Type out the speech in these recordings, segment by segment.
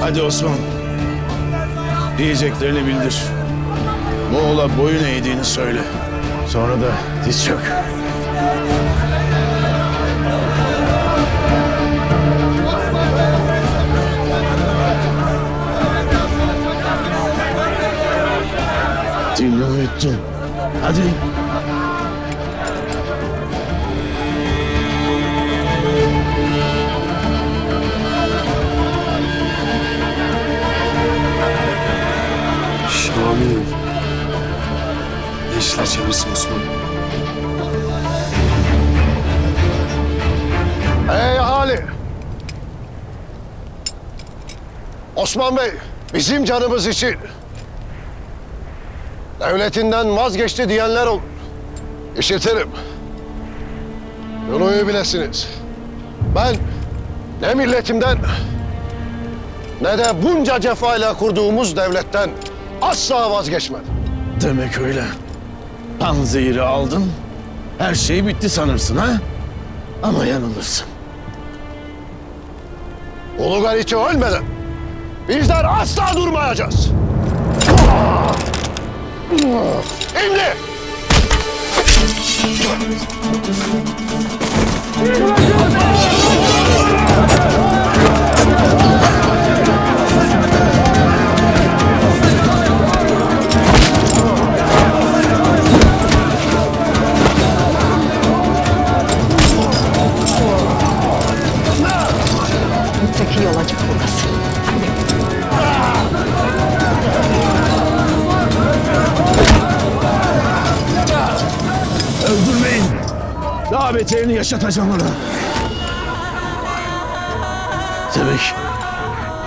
Hadi Osman. Diyeceklerini bildir. Moğol'a boyun eğdiğini söyle. Sonra da diz çök. Dinlemiyordun. Hadi. İşler çevirsin Osman? Ey ahali! Osman Bey, bizim canımız için devletinden vazgeçti diyenler olur. İşitirim. Bunu iyi bilesiniz. Ben ne milletimden ne de bunca cefayla kurduğumuz devletten asla vazgeçmedim. Demek öyle. Panzehiri aldın. Her şey bitti sanırsın ha? Ama yanılırsın. Ulu Galiçi ölmeden bizler asla durmayacağız. Şimdi Daha beterini yaşatacağım ona. Demek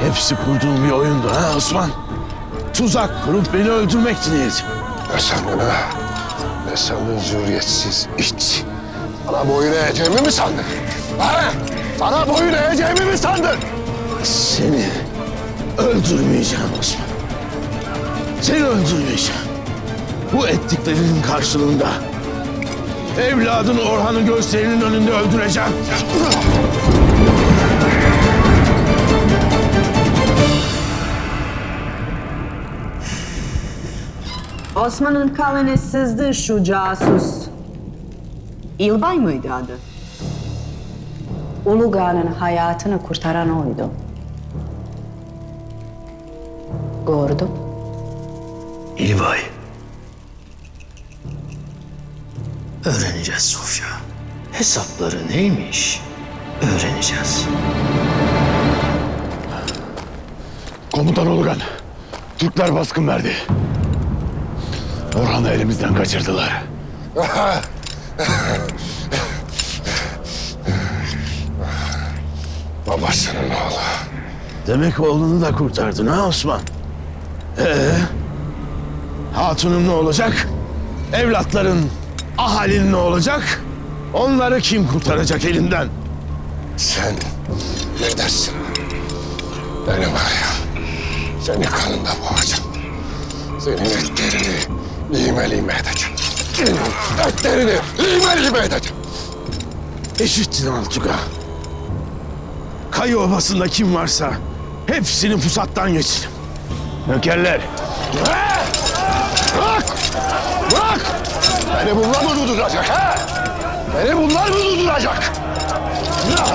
hepsi kurduğum bir oyundu ha Osman? Tuzak kurup beni öldürmekti niyetim. ne sandın ha? Ne sandın zürriyetsiz iç? Sana boyun eğeceğimi mi sandın? Ha? Sana boyun eğeceğimi mi sandın? Seni öldürmeyeceğim Osman. Seni öldürmeyeceğim. Bu ettiklerinin karşılığında evladın Orhan'ı gözlerinin önünde öldüreceğim. Osman'ın kavene sızdı şu casus. İlbay mıydı adı? Ulugağ'ın hayatını kurtaran oydu. Gördüm. İlvay. Öğreneceğiz Sofya. Hesapları neymiş? Öğreneceğiz. Komutan Olugan, Türkler baskın verdi. Orhan'ı elimizden kaçırdılar. Babasının oğlu. Demek oğlunu da kurtardın ha Osman? Ee, hatunun ne olacak? Evlatların, ahalin ne olacak? Onları kim kurtaracak elinden? Sen ne dersin? Beni var ya, seni kanında boğacağım. Senin etlerini lime lime edeceğim. Etlerini lime lime edeceğim. Eşittin Altuga. Kayı obasında kim varsa hepsini pusattan geçirin. Nökerler, Bak! Bak! Beni bunlar mı durduracak ha? Beni bunlar mı durduracak? Ya!